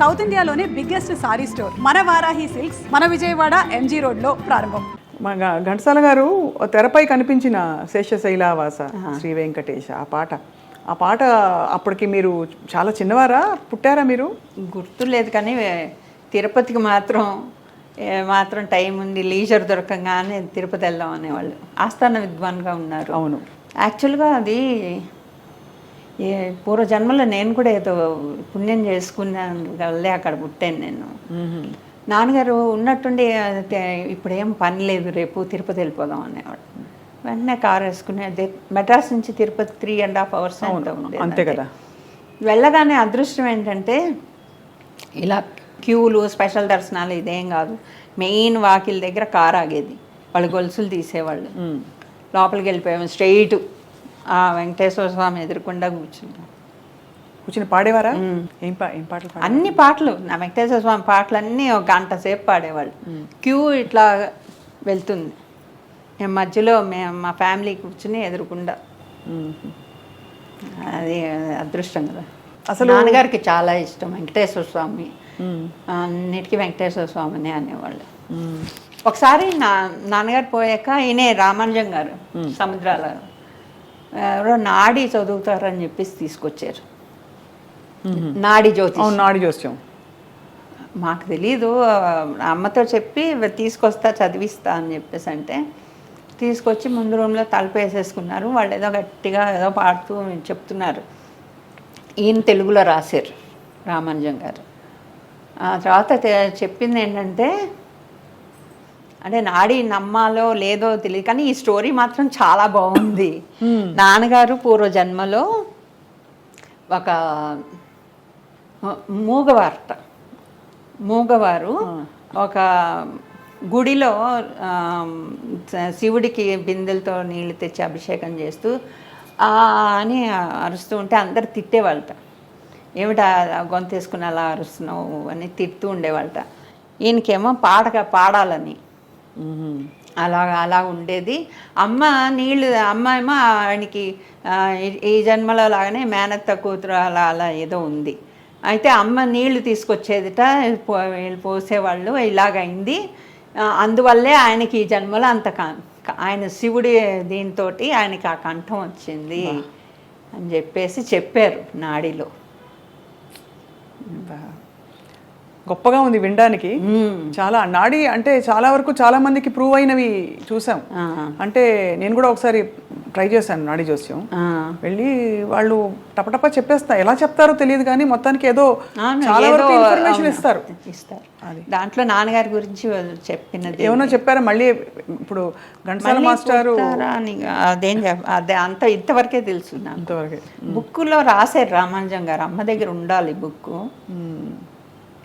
South ఇండియాలోనే biggest sorry store మన Varahi silks మన విజయవాడ ఎంజీ రోడ్లో ప్రారంభం. మా గ- ఘంటసాల గారు తెరపై కనిపించిన శేషశైలావాస శ్రీ వెంకటేశ ఆ పాట. ఆ పాట అప్పటికి మీరు చాలా చిన్నవారా? పుట్టారా మీరు? గుర్తులేదు కానీ తిరుపతికి మాత్రం మాత్రం టైం ఉంది లీజర్ దొరకంగానే తిరుపతి వెళ్దాం అనేవాళ్ళు. ఆస్థాన విద్వాన్గా ఉన్నారు. అవును. యాక్చువల్గా అది ఏ పూర్వ జన్మలో నేను కూడా ఏదో పుణ్యం చేసుకున్నాను వల్లే అక్కడ పుట్టాను నేను. నాన్నగారు ఉన్నట్టుండి "అది తే- ఇప్పుడేం పని లేదు రేపు తిరుపతి వెళ్ళిపోదాం అనేవాడు. వెంటనే కార్ వేసుకుని మెడ్రాస్ నుంచి Tirupati three and half hours ఉంది అంతే కదా. వెళ్ళగానే అదృష్టం ఏంటంటే ఇలా క్యూలు స్పెషల్ దర్శనాలు ఇదేం కాదు. మెయిన్ వాకిల్ దగ్గర కార్ ఆగేది. వాళ్ళు గొలుసులు తీసేవాళ్ళు. లోపలికి వెళ్ళిపోయాము స్ట్రెయిట్. ఆ వెంకటేశ్వర స్వామి ఎదురుకుండా కూర్చున్నాం. కూర్చుని పాడేవారా? ఏం పా ఏం పాటలు అన్ని పాటలు. నా వెంకటేశ్వర స్వామి పాటలు అన్నీ ఒక గంట సేపు పాడేవాళ్ళు. క్యూ ఇట్లా వెళ్తుంది. మేము మధ్యలో మేము మా ఫ్యామిలీ కూర్చుని ఎదురుకుండా. అది అదృష్టం కదా. అసలు నాన్నగారికి చాలా ఇష్టం వెంకటేశ్వర స్వామి. అన్నిటికీ వెంకటేశ్వర స్వామిని అనేవాళ్ళు. ఒకసారి నా నాన్నగారు పోయాక ఈయనే రామానుజం గారు సముద్రాల ఎవరో నాడి చదువుతారని చెప్పేసి తీసుకొచ్చారు. నాడి జ్యోతి నాడి జోస్యం మాకు తెలీదు అమ్మతో చెప్పి తీసుకొస్తా చదివిస్తా అని చెప్పేసి అంటే తీసుకొచ్చి ముందు రూమ్లో తలుపు వేసేసుకున్నారు వాళ్ళు ఏదో గట్టిగా ఏదో పాడుతూ చెప్తున్నారు. ఈయన తెలుగులో రాశారు రామానుజం గారు. ఆ తర్వాత చెప్పింది ఏంటంటే అంటే నాడి నమ్మాలో లేదో తెలియదు కానీ ఈ స్టోరీ మాత్రం చాలా బాగుంది. నాన్నగారు పూర్వ జన్మలో ఒక మూగవార్త మూగవారు ఒక గుడిలో శివుడికి బిందెలతో నీళ్ళు తెచ్చి అభిషేకం చేస్తూ అని అరుస్తూ ఉంటే అందరు తిట్టేవాళ్ళట. ఏమిటా గొంతు వేసుకుని అలా అరుస్తున్నావు? అని తిడుతూ ఉండేవాళ్ళట. ఈయనకేమో పాడక పాడాలని. అలా అలా ఉండేది. అమ్మ నీళ్ళు అమ్మ ఏమో ఆయనకి ఈ- జన్మలో లాగానే మేనత్త కూతురు అలా అలా ఏదో ఉంది. అయితే అమ్మ నీళ్ళు తీసుకొచ్చేదిట పోసేవాళ్ళు ఇలాగైంది. అందువల్లే ఆయనకి ఈ జన్మలో అంత ఆయన శివుడి దీంతో ఆయనకి ఆ కంఠం వచ్చింది అని చెప్పేసి చెప్పారు నాడిలో. గొప్పగా ఉంది వినడానికి. చాలా నాడి అంటే చాలా వరకు చాలా మందికి ప్రూవ్ అయినవి చూసాం. అంటే నేను కూడా ఒకసారి ట్రై చేశాను నాడి జోస్యం. వెళ్ళి వాళ్ళు టపటపా చెప్పేస్తా ఎలా చెప్తారో తెలియదు కానీ మొత్తానికి ఏదో చాలా వరకు ఇన్ఫర్మేషన్ ఇస్తారు. ఇస్తారు. దాంట్లో నాన్నగారి గురించి చెప్పినది. ఏమన్నా చెప్పారా? మళ్ళీ ఇప్పుడు ఘంటసాల మాస్టారు అదేం అదే అంత ఇంతవరకే తెలుసు నాకు. ఇంతవరకే. బుక్కులో రాశారు రామానుజం గారు అమ్మ దగ్గర ఉండాలి బుక్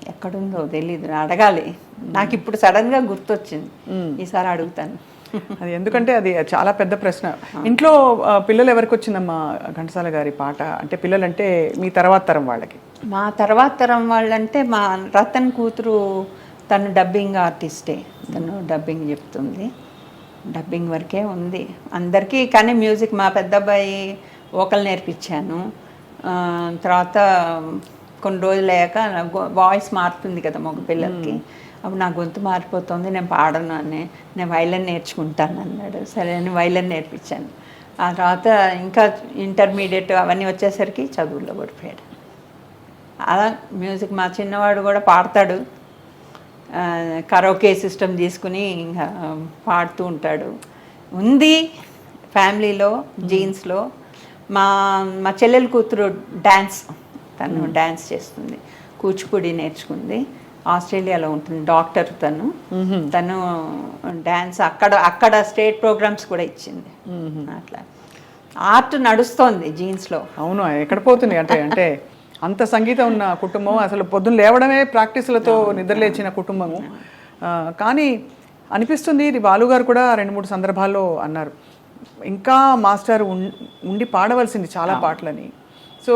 ఎక్కడుందో తెలీదు. అడగాలి. నాకు ఇప్పుడు సడన్గా గుర్తొచ్చింది ఈసారి అడుగుతాను. అది ఎందుకంటే అది చాలా పెద్ద ప్రశ్న. ఇంట్లో పిల్లలు ఎవరికి వచ్చిందమ్మా ఘంటసాల గారి పాట? అంటే పిల్లలంటే మీ తర్వాత తరం వాళ్ళకి. మా తర్వాత తరం వాళ్ళంటే మా రతన్ కూతురు తను డబ్బింగ్ ఆర్టిస్టే. తను డబ్బింగ్ చెప్తుంది. డబ్బింగ్ వరకే ఉంది. అందరికీ కానీ మ్యూజిక్ మా పెద్ద అబ్బాయి వోకల్ నేర్పించాను. తర్వాత కొన్ని రోజులు అయ్యాక వాయిస్ మారుతుంది కదా మగ పిల్లలకి. అప్పుడు నా గొంతు మారిపోతుంది నేను పాడను అని. నేను వైలన్ నేర్చుకుంటాను అన్నాడు. సరే అని వైలన్ నేర్పించాను. ఆ తర్వాత ఇంకా ఇంటర్మీడియట్ అవన్నీ వచ్చేసరికి చదువుల్లో పడిపోయాడు. అలా మ్యూజిక్ మా చిన్నవాడు కూడా పాడతాడు. కరోకే సిస్టమ్ తీసుకుని ఇంకా పాడుతూ ఉంటాడు. ఉంది ఫ్యామిలీలో జీన్స్లో మా మా చెల్లెల కూతురు డ్యాన్స్ తను డ్యాన్స్ చేస్తుంది. కూచిపూడి నేర్చుకుంది. ఆస్ట్రేలియాలో ఉంటుంది. డాక్టర్ తను. తను డ్యాన్స్ అక్కడ అక్కడ స్టేట్ ప్రోగ్రామ్స్ కూడా ఇచ్చింది. అట్లా. ఆర్ట్ నడుస్తోంది జీన్స్లో. అవును ఎక్కడ పోతుంది? అంటే అంటే అంత సంగీతం ఉన్న కుటుంబం అసలు పొద్దున్న లేవడమే ప్రాక్టీసులతో నిద్రలేచిన కుటుంబము. కానీ అనిపిస్తుంది ఇది బాలుగారు కూడా రెండు మూడు సందర్భాల్లో అన్నారు. ఇంకా మాస్టర్ ఉండి పాడవలసింది చాలా పాటలని. సో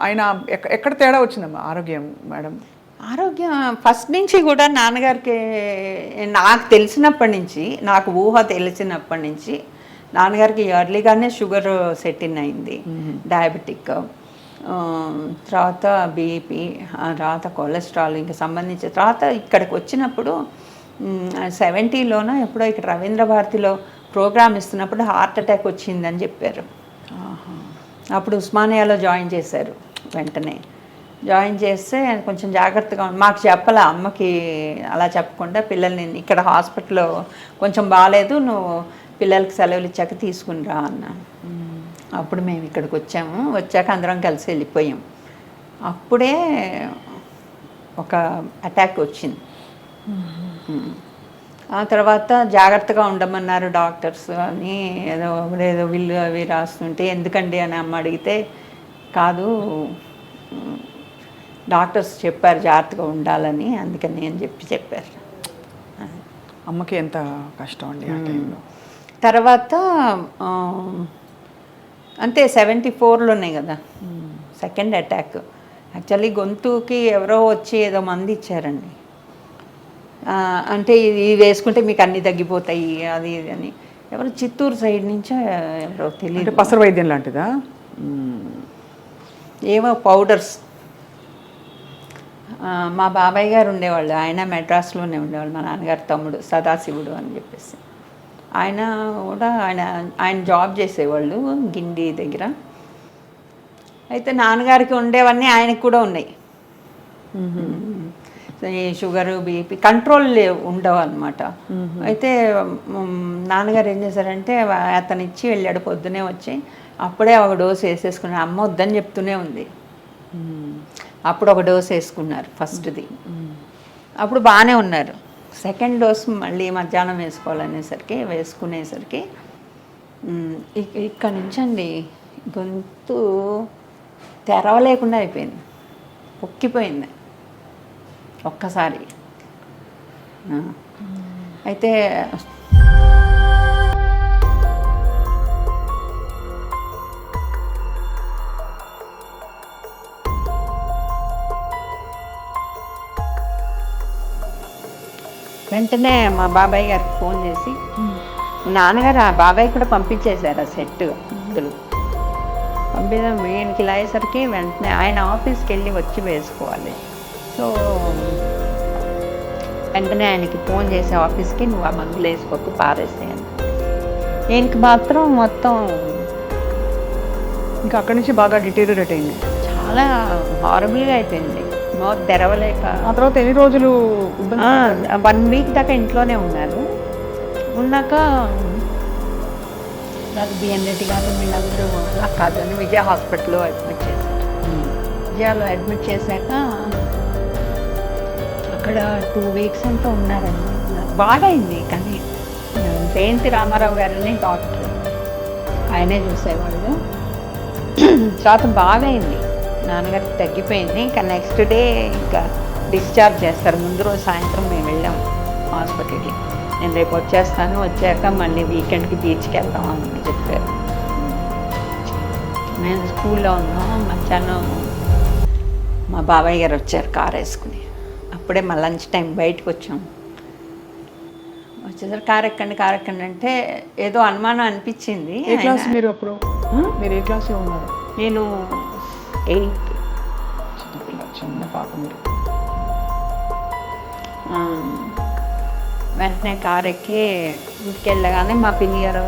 ఆయన ఎక్క- ఎక్కడ తేడా వచ్చిందమ్మా ఆరోగ్యం మేడం? ఆరోగ్యం ఫస్ట్ నుంచి కూడా నాన్నగారికి నాకు తెలిసినప్పటి నుంచి నాకు ఊహ తెలిసినప్పటి నుంచి నాన్నగారికి ఎర్లీగానే షుగర్ సెట్ ఇన్ అయింది డయాబెటిక్. తర్వాత బీపీ తర్వాత కొలెస్ట్రాల్ ఇంకా సంబంధించిన తర్వాత ఇక్కడికి వచ్చినప్పుడు సెవెంటీలోనో ఎప్పుడో ఇక్కడ రవీంద్ర భారతిలో ప్రోగ్రామ్ ఇస్తున్నప్పుడు హార్ట్ అటాక్ వచ్చిందని చెప్పారు. అప్పుడు ఉస్మానియాలో జాయిన్ చేశారు వెంటనే. జాయిన్ చేస్తే కొంచెం జాగ్రత్తగా మాకు చెప్పాల అమ్మకి అలా చెప్పకుండా పిల్లల్ని ఇక్కడ హాస్పిటల్లో కొంచెం బాగాలేదు నువ్వు పిల్లలకి సెలవులు ఇచ్చాక తీసుకుని రా అన్నాను అప్పుడు మేము ఇక్కడికి వచ్చాము వచ్చాక అందరం కలిసి వెళ్ళిపోయాం. అప్పుడే ఒక అటాక్ వచ్చింది. ఆ తర్వాత జాగ్రత్తగా ఉండమన్నారు డాక్టర్స్ అని ఏదో ఏదో విల్లు అవి రాస్తుంటే ఎందుకండి అని అమ్మ అడిగితే కాదు డాక్టర్స్ చెప్పారు జాగ్రత్తగా ఉండాలని అందుకని అని చెప్పి చెప్పారు. అమ్మకి ఎంత కష్టం అండి ఆ టైంలో? తర్వాత అంతే సెవెంటీ ఫోర్లోనే కదా. Second attack. యాక్చువల్లీ గొంతుకి ఎవరో వచ్చి ఏదో మంది ఇచ్చారండి. అంటే ఇది వేసుకుంటే మీకు అన్నీ తగ్గిపోతాయి అది ఇది అని. ఎవరు చిత్తూరు సైడ్ నుంచో ఎవరో తెలియదు పసర వైద్యం లాంటిదా? ఏవో పౌడర్స్. మా బాబాయ్ గారు ఉండేవాళ్ళు ఆయన మెడ్రాస్లోనే ఉండేవాళ్ళు మా నాన్నగారు తమ్ముడు సదాశివుడు అని చెప్పేసి. ఆయన కూడా ఆయన ఆయన జాబ్ చేసేవాళ్ళు గిండి దగ్గర. అయితే నాన్నగారికి ఉండేవన్నీ ఆయనకు కూడా ఉన్నాయి. ఈ షుగర్ బీపీ కంట్రోల్ లేవు ఉండవు అనమాట అయితే నాన్నగారు ఏం చేశారంటే అతను ఇచ్చి వెళ్ళాడు పొద్దునే వచ్చి అప్పుడే ఒక డోస్ వేసేసుకున్నాడు. అమ్మ వద్దని చెప్తూనే ఉంది. అప్పుడు ఒక డోస్ వేసుకున్నారు ఫస్ట్ది. అప్పుడు బాగానే ఉన్నారు. సెకండ్ డోస్ మళ్ళీ మధ్యాహ్నం వేసుకోవాలనేసరికి వేసుకునేసరికి ఇక్కడ నుంచి అండి గొంతు తెరవలేకుండా అయిపోయింది. పొక్కిపోయింది. ఒక్కసారి. అయితే వెంటనే మా బాబాయ్ గారికి ఫోన్ చేసి నాన్నగారు ఆ బాబాయ్ కూడా పంపించేశారు ఆ సెట్ మందులు పంపించడం వీనికి ఇలా అయ్యేసరికి వెంటనే ఆయన ఆఫీస్కి వెళ్ళి వచ్చి వేసుకోవాలి. సో వెంటనే ఆయనకి ఫోన్ చేసి ఆఫీస్కి నువ్వు ఆ మందులు వేసుకోకు పారేసేయని ఈయనకి మాత్రం మొత్తం ఇంకా అక్కడి నుంచి బాగా డిటీరియరేట్ అయింది. చాలా హారబుల్గా అయిపోయింది. తెరవలేక. ఆ తర్వాత ఎన్ని రోజులు వన్ వీక్ దాకా ఇంట్లోనే ఉన్నారు. ఉన్నాక నాకు బిఎన్ రెడ్డి గారు వీళ్ళందరూ అలా కాదని విజయ హాస్పిటల్లో అడ్మిట్ చేశారు. విజయాలో అడ్మిట్ చేశాక అక్కడ టూ వీక్స్ అంతా ఉన్నారండి. బాగా అయింది కానీ జయంతి రామారావు గారని డాక్టర్ ఆయనే చూసేవాళ్ళు. తర్వాత బాగా అయింది నాన్నగారికి తగ్గిపోయింది ఇంకా నెక్స్ట్ డే ఇంకా డిశ్చార్జ్ చేస్తారు. ముందు రోజు సాయంత్రం మేము వెళ్ళాం హాస్పిటల్కి. నేను రేపు వచ్చేస్తాను వచ్చాక మళ్ళీ వీకెండ్కి బీచ్కి వెళ్దాం అని చెప్పారు. మేము స్కూల్లో ఉన్నాం మధ్యాహ్నం మా బాబాయ్ గారు వచ్చారు కార్ వేసుకుని. అప్పుడే మా లంచ్ టైం బయటకు వచ్చాం. వచ్చేసరికి కార్ ఎక్కండి కార్ ఎక్కండి అంటే ఏదో అనుమానం అనిపించింది. ఏ క్లాస్ ఆయన- మీరు అప్పుడు? మీరు ఏ క్లాస్లో ఉన్నారు? నేను ఎయిత్. చిన్న పాప మీరు. వెంటనే కార్ ఎక్కి ఇంటికి వెళ్ళగానే మా పిన్ని గారు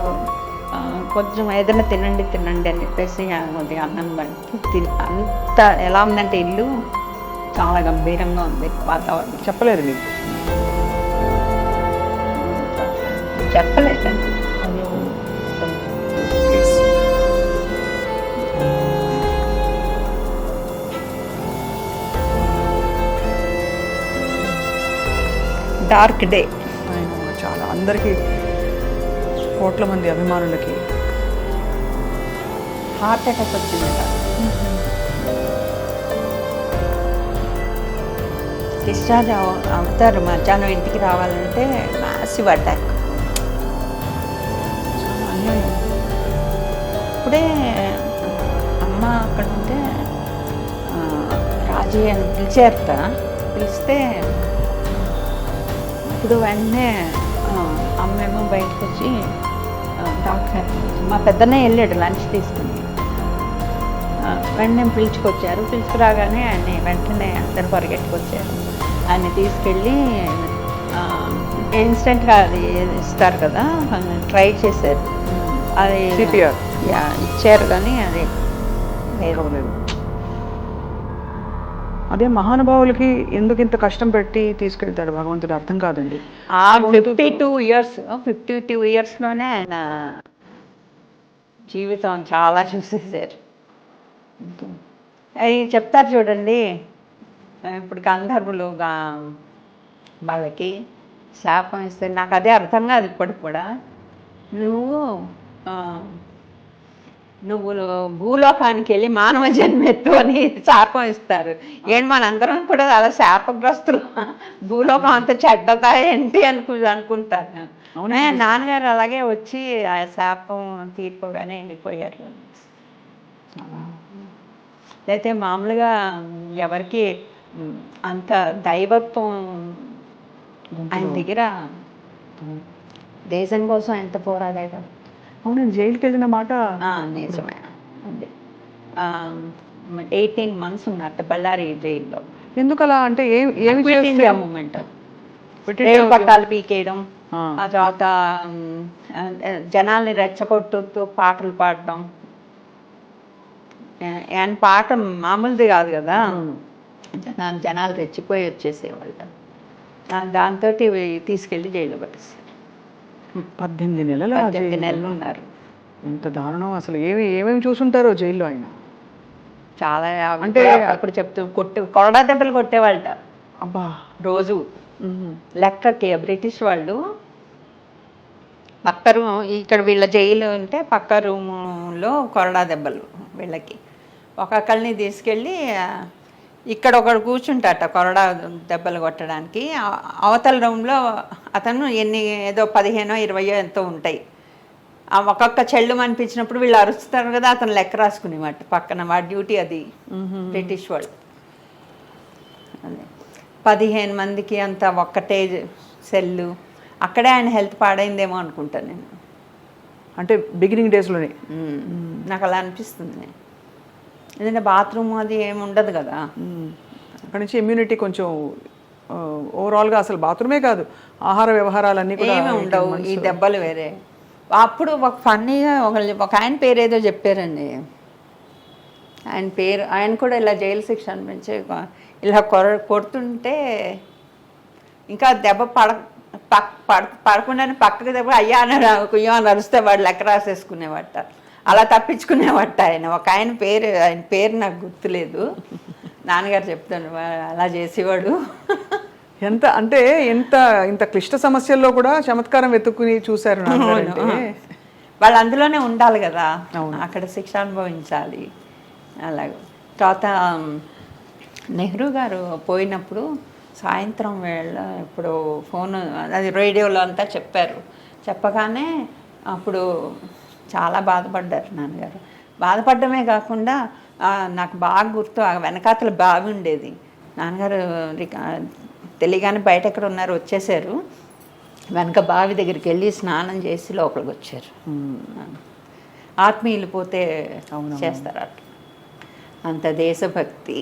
కొంచెం ఏదైనా తినండి తినండి అని చెప్పేసి కొద్దిగా అన్నం పట్టి తిని అంత ఎలా ఉందంటే ఇల్లు చాలా గంభీరంగా ఉంది వాతావరణం. చెప్పలేదు మీకు? చెప్పలేదండి. డార్క్ డే ఆయన చాలా. అందరికీ కోట్ల మంది అభిమానులకి. హార్ట్ అటాక్ వచ్చిందట. డిశ్చార్జ్ అవుతారు మధ్యాహ్నం ఇంటికి రావాలంటే మ్యాసివ్ అటాక్ ఇప్పుడే అమ్మ అక్కడ ఉంటే రాజీ అని పిలిచారట పిలిస్తే ఇప్పుడు వెంటనే అమ్మేమో బయటకు వచ్చి డాక్టర్ మా పెద్దనే వెళ్ళాడు లంచ్ తీసుకుని. వెంటనే పిలుచుకొచ్చారు. పిలుచుకురాగానే ఆయన వెంటనే అందరు పరిగెట్టుకొచ్చారు. ఆయన తీసుకెళ్ళి ఇన్స్టెంట్గా అది ఇస్తారు కదా ట్రై చేశారు. అది. యా, ఇచ్చారు కానీ అది. అదే మహానుభావులకి ఎందుకు ఇంత కష్టం పెట్టి తీసుకెళ్తాడు భగవంతుడు అర్థం కాదండి. ఆ fifty two years fifty two ఇయర్స్లోనే ఆయన జీవితం చాలా చూసేసారు అది చెప్తారు చూడండి ఇప్పుడు గంధర్వులు వాళ్ళకి శాపం ఇస్తే నాకు అదే అర్థం కాదు ఇప్పటికి కూడా. నువ్వు నువ్వు భూలోకానికి వెళ్ళి మానవ జన్మెత్తు అని శాపం ఇస్తారు. ఏంటి మనందరం కూడా అలా శాపగ్రస్తులు. భూలోకం అంత చెడ్డదా ఏంటి అనుకు అనుకుంటారు. అవునే నాన్నగారు అలాగే వచ్చి ఆ శాపం తీర్పుగానే వెళ్ళిపోయారు. అయితే మామూలుగా ఎవరికి అంత దైవత్వం ఆయన దగ్గర దేశం కోసం ఎంత పోరాడాడు అవును జైలుకి వెళ్ళిన మాట నిజమే. ఉంది ఎయిటీన్ మంత్స్ ఉన్నట్టు బళ్ళారి జైల్లో. ఎందుకు అలా అంటే ఏం ఏమి India పట్టాలు పీకేయడం ఆ. తర్వాత జనాల్ని రెచ్చగొట్టుతూ పాటలు పాడడం. ఆయన పాట మామూలుది కాదు కదా. జనాలు జనాలు రెచ్చిపోయి వచ్చేసేవాళ్ళు. దాంతో తీసుకెళ్ళి జైలు పట్టేసారు పద్దెనిమిది నెలల పద్దెనిమిది నెలలు ఉన్నారు. ఎంత దారుణం అసలు. ఏమి ఏమేమి చూసుంటారో జైల్లో ఆయన? చాలా అంటే అప్పుడు చెప్తూ కొట్టు కొరడా దెబ్బలు కొట్టేవాళ్ళట. అబ్బా! రోజు. లెక్కకి బ్రిటిష్ వాళ్ళు పక్క రూమ్ ఇక్కడ వీళ్ళ జైలు ఉంటే పక్క రూములో కొరడా దెబ్బలు వీళ్ళకి. ఒక్కొక్కరిని తీసుకెళ్ళి ఇక్కడ ఒకడు కూర్చుంటాట కొరడా దెబ్బలు కొట్టడానికి. అవతల రూమ్లో అతను ఎన్ని ఏదో పదిహేనో ఇరవయో ఎంతో ఉంటాయి. ఆ ఒక్కొక్క చెల్లు అనిపించినప్పుడు వీళ్ళు అరుస్తారు కదా అతను లెక్క రాసుకునేవాట పక్కన వాడి డ్యూటీ అది. బ్రిటిష్ వాళ్ళు. పదిహేను మందికి అంత ఒక్కటే సెల్లు. అక్కడే ఆయన హెల్త్ పాడైందేమో అనుకుంటాను నేను. అంటే బిగినింగ్ డేస్లోనే. నాకు అలా అనిపిస్తుంది. ఎందుకంటే బాత్రూమ్ అది ఏమి ఉండదు కదా. అక్కడి నుంచి ఇమ్యూనిటీ కొంచెం ఓవరాల్గా అసలు బాత్రూమే కాదు ఆహార వ్యవహారాలన్నీ కూడా ఏమి ఉండవు ఈ దెబ్బలు వేరే. అప్పుడు ఒక ఫన్నీగా ఒక ఒక ఆయన పేరు ఏదో చెప్పారండి. ఆయన పేరు ఆయన కూడా ఇలా జైలు శిక్ష అనిపించి ఇలా కొర కొడుతుంటే ఇంకా దెబ్బ పడ పక్ పడ పడకుండానే పక్కకు దెబ్బ అయ్యా అని కుయ్యో అని అరిస్తే వాడు లెక్క రాసేసుకునేవాట అలా తప్పించుకునేవాట ఆయన. ఒక ఆయన పేరు ఆయన పేరు నాకు గుర్తులేదు. నాన్నగారు చెప్తాను "వా- అలా చేసేవాడు. ఎంత అంటే ఎంత ఇంత క్లిష్ట సమస్యల్లో కూడా చమత్కారం వెతుక్కుని చూశారు వాళ్ళు అందులోనే ఉండాలి కదా. అక్కడ శిక్ష అనుభవించాలి. అలాగే. తర్వాత నెహ్రూ గారు పోయినప్పుడు సాయంత్రం వేళ ఇప్పుడు ఫోన్ అది రేడియోలో అంతా చెప్పారు. చెప్పగానే అప్పుడు చాలా బాధపడ్డారు నాన్నగారు. బాధపడమే కాకుండా నాకు బాగా గుర్తు ఆ వెనకాతల బావి ఉండేది. నాన్నగారు తెలియగానే బయట ఎక్కడ ఉన్నారు వచ్చేసారు. వెనక బావి దగ్గరికి వెళ్ళి స్నానం చేసి లోపలికి వచ్చారు. ఆత్మీయులు పోతే చేస్తారు అట్లా. అంత దేశభక్తి.